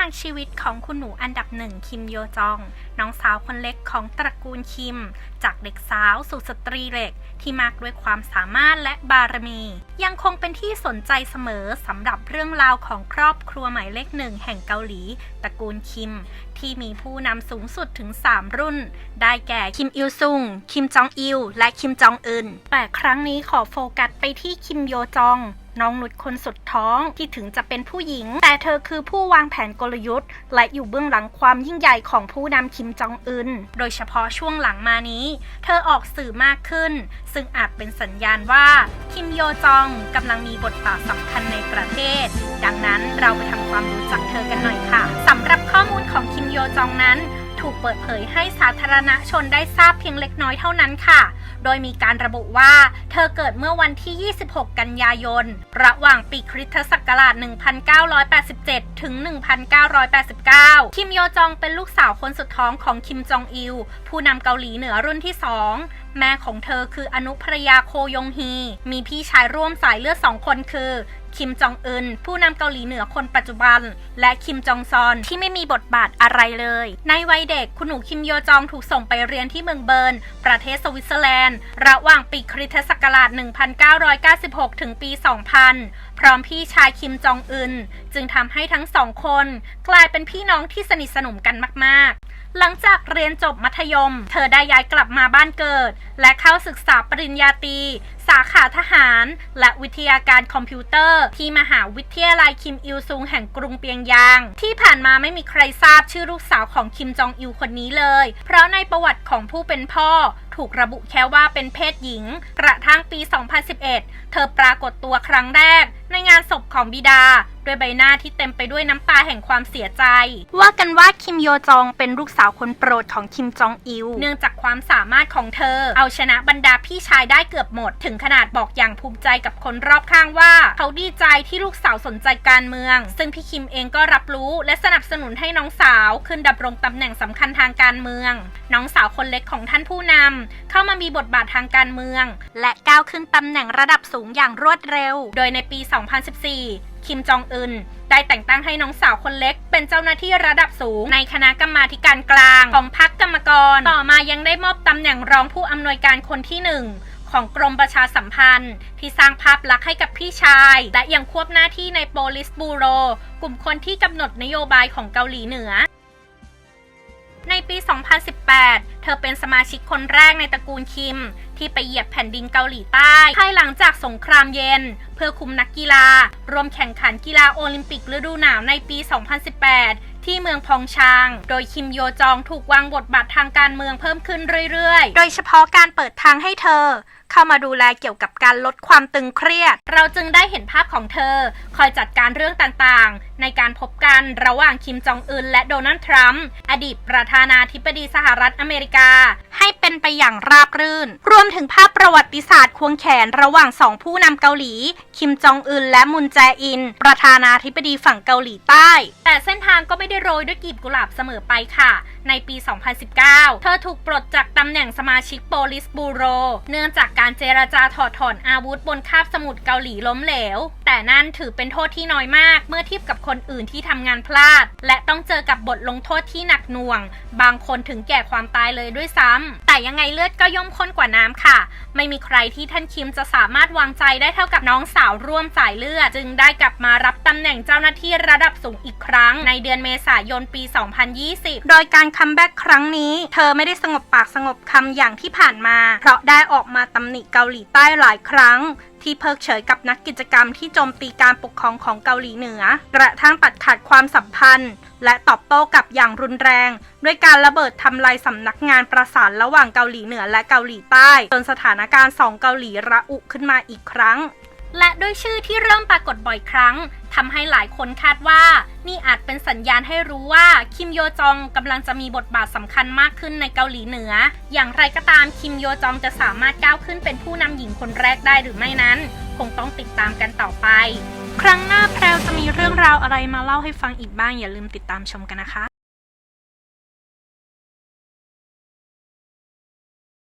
างชีวิตของคุณหนูอันดับหนึ่งคิมโยจอง น้องสาวคนเล็กของตระกูลคิม จากเด็กสาวสู่สตรีเหล็ก ที่มากด้วยความสามารถและบารมี ยังคงเป็นที่สนใจเสมอสำหรับเรื่องราวของครอบครัวหมายเลขหนึ่งแห่งเกาหลี ตระกูลคิม ที่มีผู้นำสูงสุดถึง 3 รุ่น ได้แก่คิมอิลซุง คิมจองอิล และคิมจองอึนแต่ครั้งนี้ขอโฟกัสไปที่คิมโยจอง น้องนุชคนสุดท้องที่ถึงจะเป็นผู้หญิง แต่เธอคือผู้วางแผนกลยุทธ์ และอยู่เบื้องหลังความยิ่งใหญ่ของผู้นำคิมจองอึนโดยเฉพาะช่วงหลังมานี้ เธอออกสื่อมากขึ้น ซึ่งอาจเป็นสัญญาณว่า คิมโยจองกำลังมีบทบาทสำคัญในประเทศ ดังนั้นเราไปทำความรู้จักเธอกันหน่อยค่ะสำหรับข้อมูลของคิมโยจองนั้น ถูกเปิดเผยให้สาธารณชนได้ทราบเพียงเล็กน้อยเท่านั้นค่ะ โดยมีการระบุว่าเธอเกิดเมื่อวันที่ 26 กันยายน ระหว่างปีคริสตศักราช 1987 ถึง 1989 คิมโยจองเป็นลูกสาวคนสุดท้องของคิมจองอิล ผู้นำเกาหลีเหนือรุ่นที่ 2แม่ของเธอคืออนุภรยาโคยงฮี มีพี่ชายร่วมสายเลือดสองคนคือคิมจองอึนผู้นำเกาหลีเหนือคนปัจจุบัน และคิมจองซอนที่ไม่มีบทบาทอะไรเลย ในวัยเด็กคุณหนูคิมโยจองถูกส่งไปเรียนที่เมืองเบิร์น ประเทศสวิตเซอร์แลนด์ ระหว่างปีคริสตศักราช 1996 ถึงปี 2000 พร้อมพี่ชายคิมจองอึนจึงทำให้ทั้งสองคน กลายเป็นพี่น้องที่สนิทสนมกันมาก ๆ หลังจากเรียนจบมัธยม เธอได้ย้ายกลับมาบ้านเกิดและเข้าศึกษาปริญญาตรีสาขาทหาร และวิทยาการคอมพิวเตอร์ ที่มหาวิทยาลัยคิมอิลซุงแห่งกรุงเปียงยาง ที่ผ่านมาไม่มีใครทราบชื่อลูกสาวของคิมจองอิลคนนี้เลย เพราะในประวัติของผู้เป็นพ่อถูกระบุแค่ว่าเป็นเพศหญิง กระทั่งปี 2011 เธอปรากฏตัวครั้งแรก ในงานศพของบิดา ด้วยใบหน้าที่เต็มไปด้วยน้ำตาแห่งความเสียใจ ว่ากันว่าคิมโยจองเป็นลูกสาวคนโปรดของคิมจองอิลเนื่องจากความสามารถของเธอ เอาชนะบรรดาพี่ชายได้เกือบหมด ถึงขนาดบอกอย่างภูมิใจกับคนรอบข้างว่า เขาดีใจที่ลูกสาวสนใจการเมือง ซึ่งพี่คิมเองก็รับรู้และสนับสนุนให้น้องสาวขึ้นดำรงตำแหน่งสำคัญทางการเมือง น้องสาวคนเล็กของท่านผู้นำเข้ามามีบทบาททางการเมือง และก้าวขึ้นตำแหน่งระดับสูงอย่างรวดเร็ว โดยในปี 2014 คิมจองอึนได้แต่งตั้งให้น้องสาวคนเล็ก เป็นเจ้าหน้าที่ระดับสูง ในคณะกรรมาการกลาง ของพรรคกรรมกร ต่อมายังได้มอบตำแหน่งรองผู้อำนวยการคนที่หนึ่งของกรมประชาสัมพันธ์ ที่สร้างภาพลักษณ์ให้กับพี่ชาย และยังควบหน้าที่ในโปลิสบูโร กลุ่มคนที่กำหนดนโยบายของเกาหลีเหนือ ในปี 2018 เธอเป็นสมาชิกคนแรกในตระกูลคิม ที่ไปเหยียบแผ่นดินเกาหลีใต้ ภายหลังจากสงครามเย็น เพื่อคุมนักกีฬารวมแข่งขันกีฬาโอลิมปิกฤดูหนาวในปี 2018 ที่เมืองพองชาง โดยคิมโยจองถูกวางบทบาททางการเมืองเพิ่มขึ้นเรื่อยๆ โดยเฉพาะการเปิดทางให้เธอ เข้ามาดูแลเกี่ยวกับการลดความตึงเครียด เราจึงได้เห็นภาพของเธอ คอยจัดการเรื่องต่างๆ ในการพบกันระหว่างคิมจองอึนและโดนัลด์ทรัมป์อดีตประธานาธิบดีสหรัฐอเมริกา ให้เป็นไปอย่างราบรื่น รวมถึงภาพประวัติศาสตร์ควงแขนระหว่างสองผู้นำเกาหลี คิมจองอึนและมุนแจอิน ประธานาธิบดีฝั่งเกาหลีใต้ แต่เส้นทางก็ไม่ได้โรยด้วยกลีบกุหลาบเสมอไปค่ะ ในปี 2019 เธอถูกปลดจากตำแหน่งสมาชิกโปลิสบูโร เนื่องจากการเจรจาถอดถอนอาวุธบนคาบสมุทรเกาหลีล้มเหลว แต่นั่นถือเป็นโทษที่น้อยมาก เมื่อเทียบกับคนอื่นที่ทำงานพลาด และต้องเจอกับบทลงโทษที่หนักหน่วง บางคนถึงแก่ความตายเลยด้วยซ้ำแต่ยังไงเลือดก็ย่อมข้นกว่าน้ำค่ะ ไม่มีใครที่ท่านคิมจะสามารถวางใจได้เท่ากับน้องสาวร่วมสายเลือด จึงได้กลับมารับตำแหน่งเจ้าหน้าที่ระดับสูงอีกครั้ง ในเดือนเมษายนปี 2020 โดยการคัมแบ็กครั้งนี้ เธอไม่ได้สงบปากสงบคำอย่างที่ผ่านมา เพราะได้ออกมาตำหนิเกาหลีใต้หลายครั้งที่เพิกเฉยกับนักกิจกรรมที่โจมตีการปกครองของเกาหลีเหนือ กระทั่งตัดขาดความสัมพันธ์ และตอบโต้กับอย่างรุนแรง ด้วยการระเบิดทำลายสำนักงานประสานระหว่างเกาหลีเหนือและเกาหลีใต้ จนสถานการณ์สองเกาหลีระอุขึ้นมาอีกครั้ง และด้วยชื่อที่เริ่มปรากฏบ่อยครั้ง ทำให้หลายคนคาดว่านี่อาจเป็นสัญญาณให้รู้ว่าคิมโยจองกำลังจะมีบทบาทสำคัญมากขึ้นในเกาหลีเหนือ อย่างไรก็ตามคิมโยจองจะสามารถก้าวขึ้นเป็นผู้นำหญิงคนแรกได้หรือไม่นั้น คงต้องติดตามกันต่อไป ครั้งหน้าแพรวจะมีเรื่องราวอะไรมาเล่าให้ฟังอีกบ้างอย่าลืมติดตามชมกันนะคะ